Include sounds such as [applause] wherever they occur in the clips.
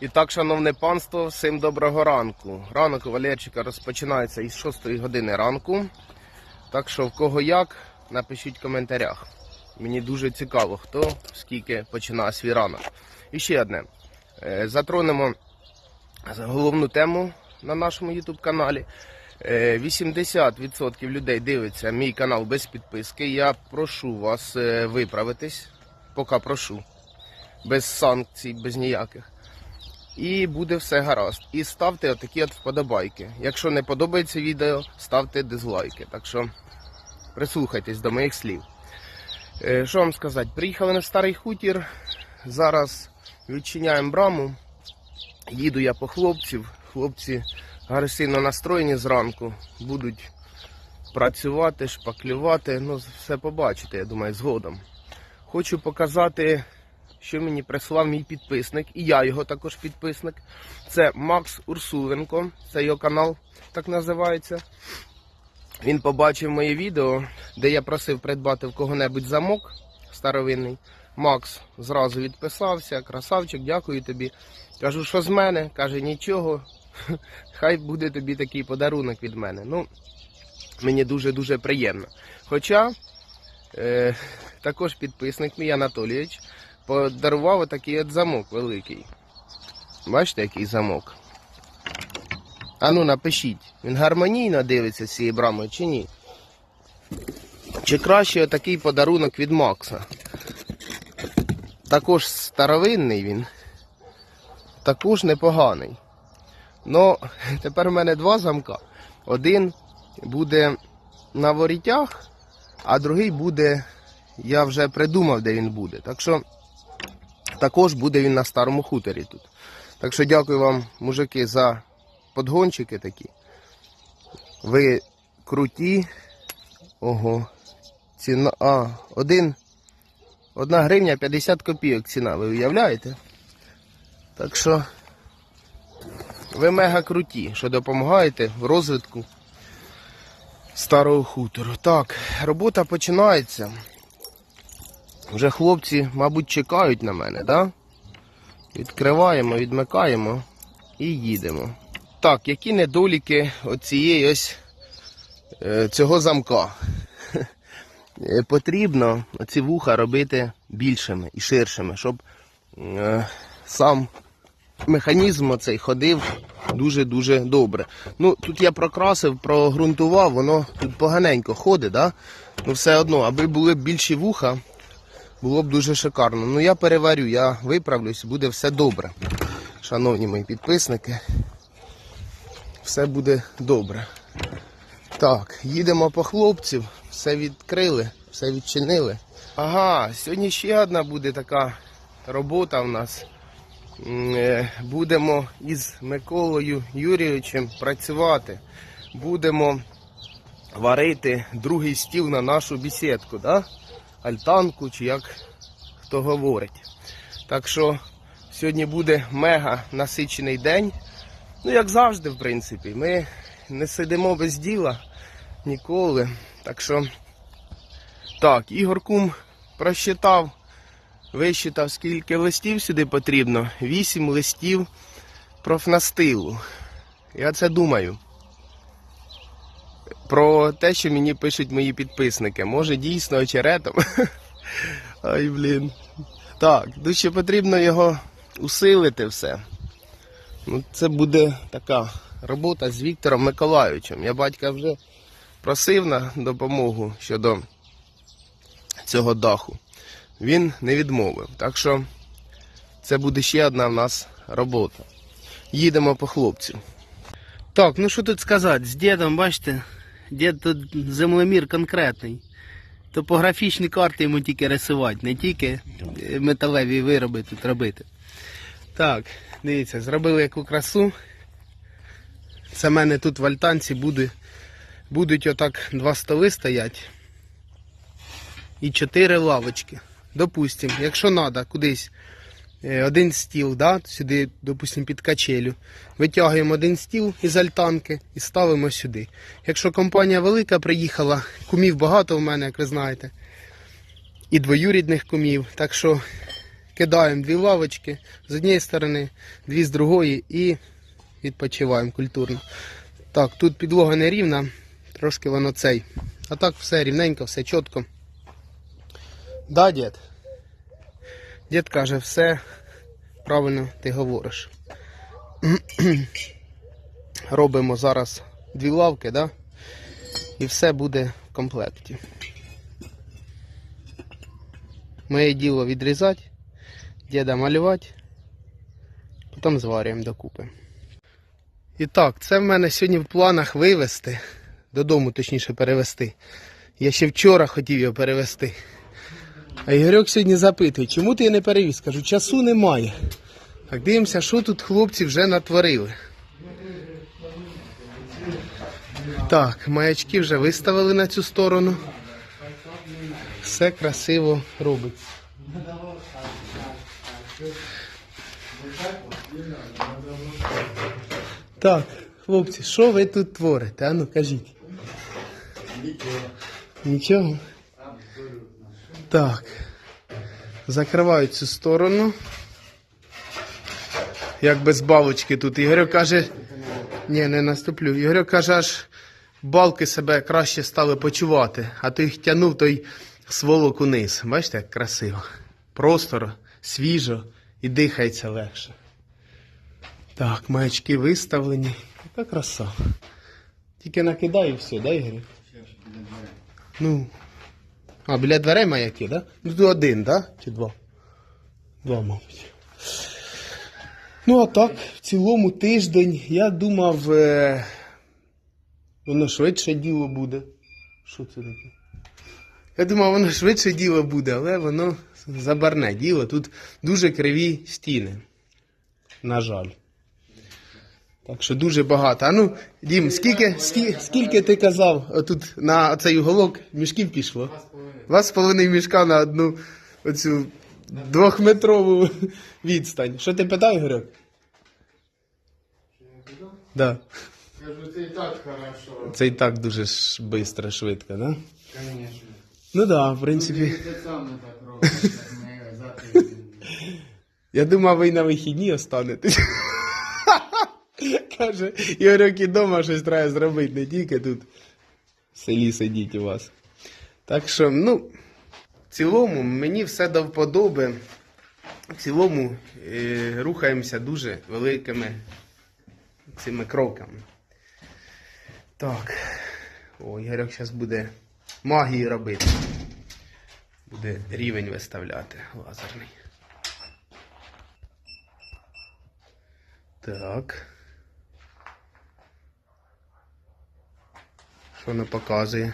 І так, шановне панство, всім доброго ранку. Ранок у Валерчика розпочинається із 6 години ранку. Так що в кого як, напишіть в коментарях. Мені дуже цікаво, хто скільки починає свій ранок. І ще одне. Е, Затронемо головну тему на нашому YouTube каналі. Е, 80% людей дивиться мій канал без підписки. Я прошу вас е, виправитись. Поки прошу. Без санкцій, без ніяких. І буде все гаразд. І ставте отакі от вподобайки. Якщо не подобається відео, ставте дизлайки. Так що прислухайтесь до моїх слів. Е, Що вам сказати? Приїхали на старий хутір. Зараз відчиняємо браму. Їду я по хлопців. Хлопці агресивно настроєні зранку. Будуть працювати, шпаклювати. Ну, все побачите, я думаю, згодом. Хочу показати що мені прислав мій підписник, і я його також підписник. Це Макс Урсуленко, це його канал так називається. Він побачив моє відео, де я просив придбати в кого-небудь замок старовинний. Макс зразу відписався, красавчик, дякую тобі. Кажу, що з мене? Каже, нічого. [laughs] Хай буде тобі такий подарунок від мене. Ну, мені дуже-дуже приємно. Хоча е, також підписник мій Анатолійович подарував отакий от замок великий. Бачите, який замок? А ну напишіть, він гармонійно дивиться з цією брамою чи ні? Чи краще отакий подарунок від Макса? Також старовинний він, також непоганий. Ну, [laughs] тепер у мене два замка. Один буде на ворітях, а другий буде, я вже придумав, де він буде. Так що також буде він на старому хуторі тут. Так що дякую вам, мужики, за подгончики такі. Ви круті. Ого. Ціна. А, один. Одна гривня 50 копійок ціна, ви уявляєте? Так що ви мега круті, що допомагаєте в розвитку старого хутору. Так, робота починається. Вже хлопці, мабуть, чекають на мене, да? Відкриваємо, відмикаємо і їдемо. Так, які недоліки оцієї ось е, цього замка? [laughs] Е, Потрібно ці вуха робити більшими і ширшими, щоб е, сам механізм оцей ходив дуже-дуже добре. Ну, тут я прокрасив, прогрунтував, воно тут поганенько ходить, да? ну все одно, аби були більші вуха, було б дуже шикарно. Ну я переварю, я виправлюсь, буде все добре. Шановні мої підписники, все буде добре. Так, їдемо по хлопців, все відкрили, все відчинили. Ага, сьогодні ще одна буде така робота в нас. Е, Будемо із Миколою Юрійовичем працювати. Будемо варити другий стіл на нашу бесідку, да? Альтанку, чи як хто говорить. Так що сьогодні буде мега насичений день. Ну, як завжди, в принципі. Ми не сидимо без діла ніколи. Так що, так, Ігор Кум просчитав, висчитав, скільки листів сюди потрібно. Вісім листів профнастилу. Я це думаю. Про те, що мені пишуть мої підписники. Може дійсно очеретом. [laughs] Ай, блін. Так, ще потрібно його усилити все. Ну, це буде така робота з Віктором Миколайовичем. Я батька вже просив на допомогу щодо цього даху. Він не відмовив. Так що це буде ще одна в нас робота. Їдемо по хлопців. Так, ну що тут сказати, з дідом, бачите, дід тут землемір конкретний. Топографічні карти йому тільки рисувати, не тільки е, металеві вироби тут робити. Так, дивіться, зробили яку красу. Це в мене тут в альтанці буде, будуть отак два столи стоять і чотири лавочки. Допустим, якщо треба кудись один стіл, да, сюди, допустим, під качелю, витягуємо один стіл із альтанки і ставимо сюди. Якщо компанія велика приїхала, кумів багато в мене, як ви знаєте, і двоюрідних кумів, так що кидаємо дві лавочки з однієї сторони, дві з другої і відпочиваємо культурно. Так, тут підлога не рівна, трошки воно цей. А так все рівненько, все чітко. Да, дід? Дід каже, все правильно ти говориш. [clears throat] Робимо зараз дві лавки, да? і все буде в комплекті. Моє діло відрізати, діда малювати, потім зварюємо докупи. І так, це в мене сьогодні в планах вивезти, додому точніше перевезти. Я ще вчора хотів його перевезти. А Ігорьок сьогодні запитує, чому ти не перевіз? Кажу, часу немає. Так дивимося, що тут хлопці вже натворили. Так, маячки вже виставили на цю сторону. Все красиво робиться. Так, хлопці, що ви тут творите? Ану, кажіть. Нічого. Нічого? Так. Закриваю цю сторону. Як без балочки тут. Ігорю каже. Ні, не наступлю. Ігорю каже, аж балки себе краще стали почувати, а то їх тягнув той сволок униз. Бачите, як красиво. Простор, свіжо і дихається легше. Так, маячки виставлені. Яка краса. Тільки накидаю і все, да, Ігорю? Ну. А, біля дверей маяки, да? Ну один, да? Чи два? Два, мабуть. Ну, а так, в цілому тиждень я думав, е... воно швидше діло буде. Що це таке? Я думав, воно швидше діло буде, але воно забарне діло. Тут дуже криві стіни. На жаль. Так що дуже багато. А ну, Дім, скільки, скільки, скільки ти казав тут на цей уголок мішків пішло? Два з половиною мішка на одну оцю двохметрову відстань. Що ти питав, Ігорьок? Да. Кажу, це і так хорошо. Це і так дуже ж швидко, швидко, да? Конечно. Ну да, в принципі. Так як ми. Я думав, ви й на вихідні останетесь. [laughs] Каже, Ігорьок і вдома щось треба зробити, не тільки тут в селі сидіть у вас. Так що, ну, в цілому мені все до вподоби. В цілому е, рухаємося дуже великими цими кроками. Так. О, Ігорьок зараз буде магію робити. Буде рівень виставляти лазерний. Так. Що не показує?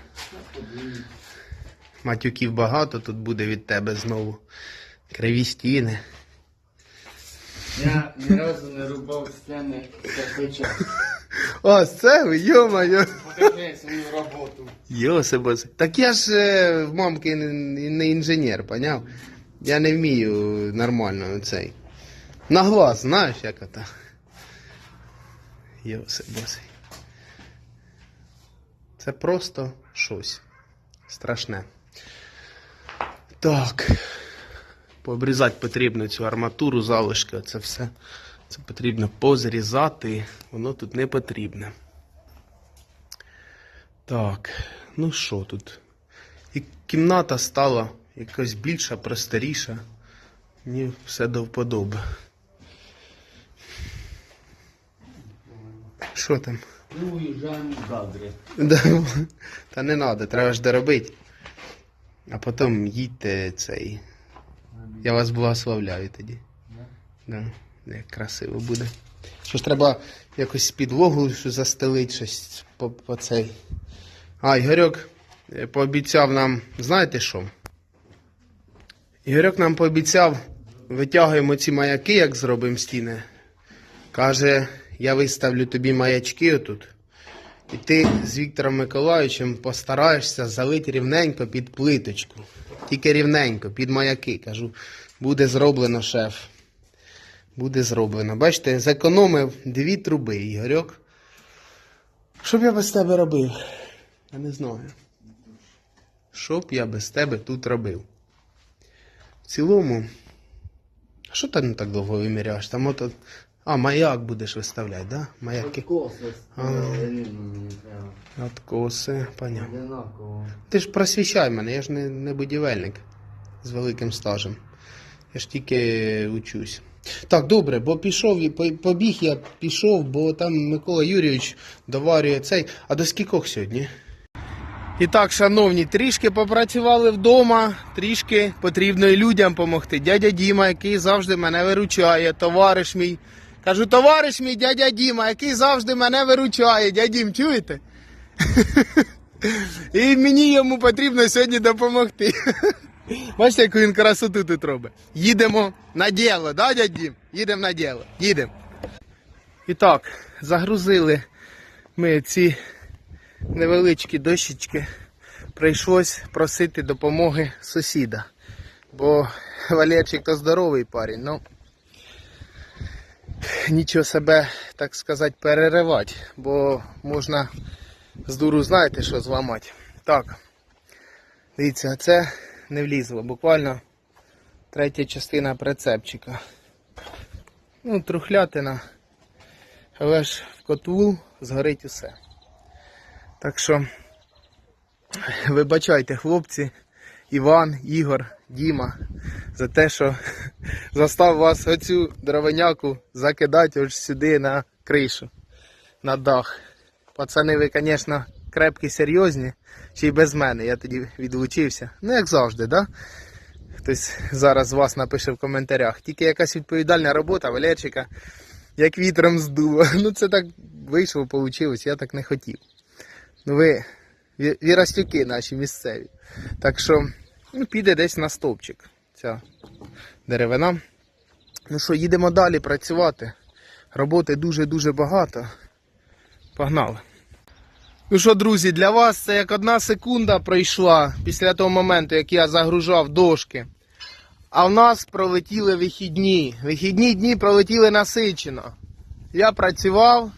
Матюків багато, тут буде від тебе знову. Криві стіни. Я ні разу не рубав стіни кирпича. [laughs] О, це ви, йо-моє. Покажи свою роботу. Йосипос. Так я ж е, в мамки не, не інженер, поняв? Я не вмію нормально цей. На глаз, знаєш, як це? Йосипосий. Це просто щось страшне. Так. Пообрізати потрібно цю арматуру, залишки, це все. Це потрібно позрізати, воно тут не потрібне. Так, ну що тут? І кімната стала якась більша, просторіша. Мені все до вподоби. Що там? Ну, уїжджаємо в Гагри. Та не треба, треба ж доробити. А потім їдьте цей. Я вас благословляю тоді. Да. Як красиво буде. Що ж треба якось підлогу застелити, щось по, по цей. А, Ігорьок е, пообіцяв нам, знаєте що? Ігорьок нам пообіцяв, витягуємо ці маяки, як зробимо стіни. Каже, я виставлю тобі маячки отут. І ти з Віктором Миколаївичем постараєшся залити рівненько під плиточку. Тільки рівненько, під маяки. Кажу, буде зроблено, шеф. Буде зроблено. Бачите, зекономив дві труби, Ігорьок. Що б я без тебе робив? Я не знаю. Що б я без тебе тут робив? В цілому, Що ти не так довго виміряєш? Там ото... А, маяк будеш виставляти, да? Маяки. Коси А. Откоси, понятно. Одинаково. Ти ж просвіщай мене, я ж не, не будівельник з великим стажем. Я ж тільки учусь. Так, добре, бо пішов, і- побіг я пішов, бо там Микола Юрійович доварює цей. А до скількох сьогодні? І так, шановні, трішки попрацювали вдома, трішки потрібно і людям допомогти. Дядя Діма, який завжди мене виручає, товариш мій. Кажу, товариш мій дядя Діма, який завжди мене виручає. Дядя Дім, чуєте? [laughs] І мені йому потрібно сьогодні допомогти. [laughs] Бачите, яку він красоту тут робить. Їдемо на діло, да, дядь Дім? Їдемо на діло. Їдемо. І так, загрузили ми ці невеличкі дощечки. Прийшлось просити допомоги сусіда. Бо Валерчик то здоровий парень, ну нічого себе, так сказати, переривати, бо можна з дуру знаєте, що зламати. Так. Дивіться, це не влізло. Буквально третя частина прицепчика. Ну, трухлятина. Але ж в котву згорить усе. Так що, вибачайте, хлопці, Іван, Ігор, Діма, за те, що застав вас оцю дровеняку закидати ось сюди на кришу, на дах. Пацани, ви, звісно, крепкі, серйозні, чи й без мене, я тоді відлучився. Ну, як завжди, да? Хтось зараз вас напише в коментарях. Тільки якась відповідальна робота Валерчика, як вітром здуло. [laughs] Ну, це так вийшло, вийшло, я так не хотів. Ну, ви ві- вірастюки наші місцеві. Так що, ну, піде десь на стовпчик ця деревина. Ну що, їдемо далі працювати. Роботи дуже-дуже багато. Погнали. Ну що, друзі, для вас це як одна секунда пройшла після того моменту, як я загружав дошки. А в нас пролетіли вихідні. Вихідні дні пролетіли насичено. Я працював.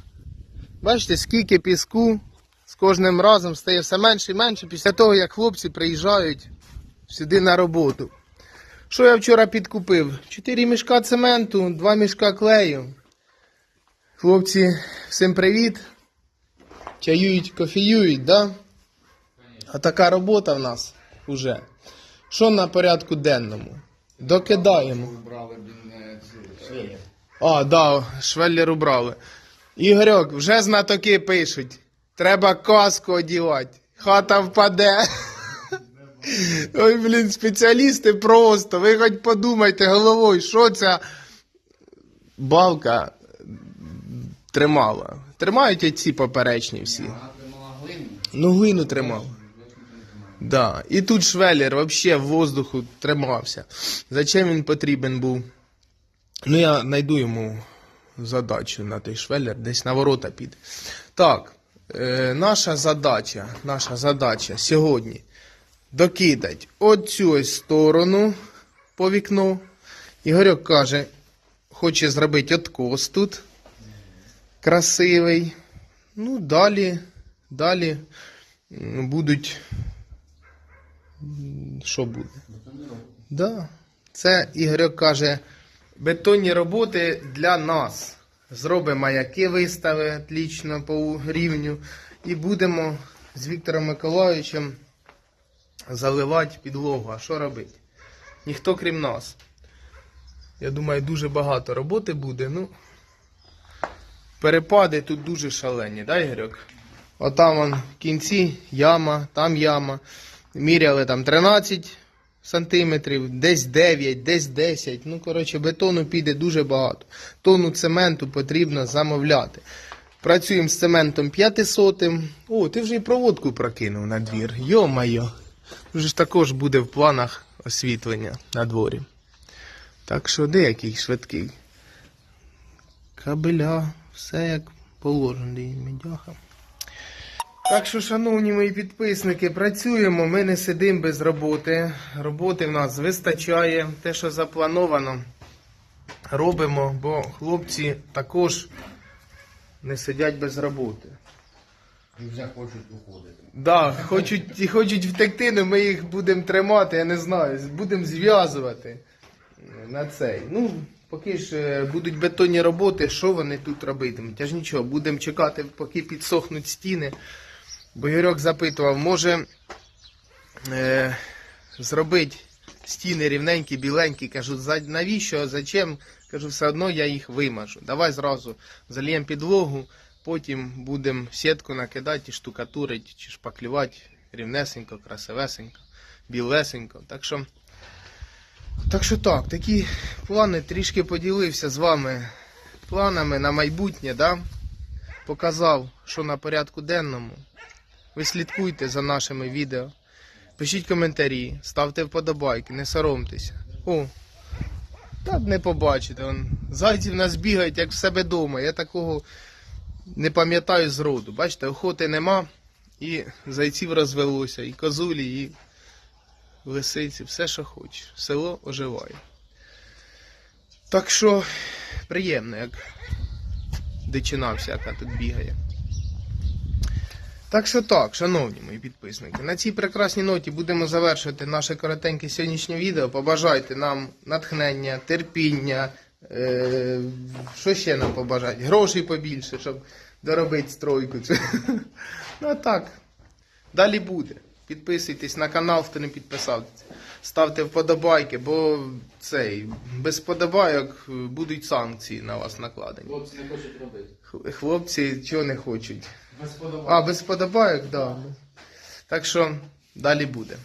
Бачите, скільки піску з кожним разом стає все менше і менше після того, як хлопці приїжджають сюди на роботу. Що я вчора підкупив? Чотири мішка цементу, два мішка клею. Хлопці, всім привіт. Чаюють, кофеюють, да? А така робота в нас уже. Що на порядку денному? Докидаємо. А, да, швеллер убрали. Ігорьок, вже знатоки пишуть. Треба каску одівати. Хата впаде. Ой, блін, спеціалісти просто. Ви хоч подумайте головою, що ця балка тримала. Тримають оці поперечні всі. Вона тримала глину. Ну, глину тримав. Да. І тут швеллер взагалі в воздуху тримався. Зачем він потрібен був? Ну, я знайду йому задачу на той швеллер, десь на ворота піде. Так, е, наша задача, наша задача сьогодні докидать оцю сторону по вікну. Ігорьок каже, хоче зробити откос тут. Красивий. Ну, далі, далі будуть. Що буде? Да. Це Ігорьок каже, бетонні роботи для нас. Зробимо маяки вистави отлично по рівню. І будемо з Віктором Миколаївичем заливати підлогу. А що робити? Ніхто крім нас. Я думаю, дуже багато роботи буде. Ну, перепади тут дуже шалені, да, Ігорьок? Отам вон в кінці яма, там яма. Міряли там 13 сантиметрів, десь 9, десь 10. Ну, коротше, бетону піде дуже багато. Тонну цементу потрібно замовляти. Працюємо з цементом 500. О, ти вже і проводку прокинув на двір. Йо-майо. Вже ж також буде в планах освітлення на дворі. Так що деякий швидкий. Кабеля, все як положено, і медяха. Так що, шановні мої підписники, працюємо, ми не сидимо без роботи. Роботи в нас вистачає. Те, що заплановано, робимо, бо хлопці також не сидять без роботи. І хочуть уходити. Да, хочуть, хочуть втекти, але ми їх будемо тримати, я не знаю, будемо зв'язувати. на цей. Ну, поки ж е, будуть бетонні роботи, що вони тут робитимуть? Аж нічого, будемо чекати, поки підсохнуть стіни. Бо Юрок запитував, може е, зробити стіни рівненькі, біленькі. Кажу, навіщо? Зачем? Кажу, все одно я їх вимажу. Давай зразу зальємо підлогу, потім будемо сітку накидати, штукатурити чи шпаклювати рівнесенько, красивесенько, білесенько. Так що, так що так, такі плани трішки поділився з вами планами на майбутнє, да? показав, що на порядку денному. Ви слідкуйте за нашими відео. Пишіть коментарі, ставте вподобайки, не соромтеся. О, та не побачите. Он, зайці в нас бігають, як в себе вдома. Я такого не пам'ятаю з роду. Бачите, охоти нема, і зайців розвелося, і козулі, і лисиці, все, що хочеш. Село оживає. Так що приємно, як дичина всяка тут бігає. Так що так, шановні мої підписники, на цій прекрасній ноті будемо завершувати наше коротеньке сьогоднішнє відео. Побажайте нам натхнення, терпіння. Е, що ще нам побажати? Грошей побільше, щоб доробити стройку. [laughs] Ну так, далі буде. Підписуйтесь на канал, хто не підписався. Ставте вподобайки, бо цей, без вподобайок будуть санкції на вас накладені. Хлопці не хочуть робити. Хлопці чого не хочуть? Без подобання. А, без вподобайок, так. Да. Так що далі буде.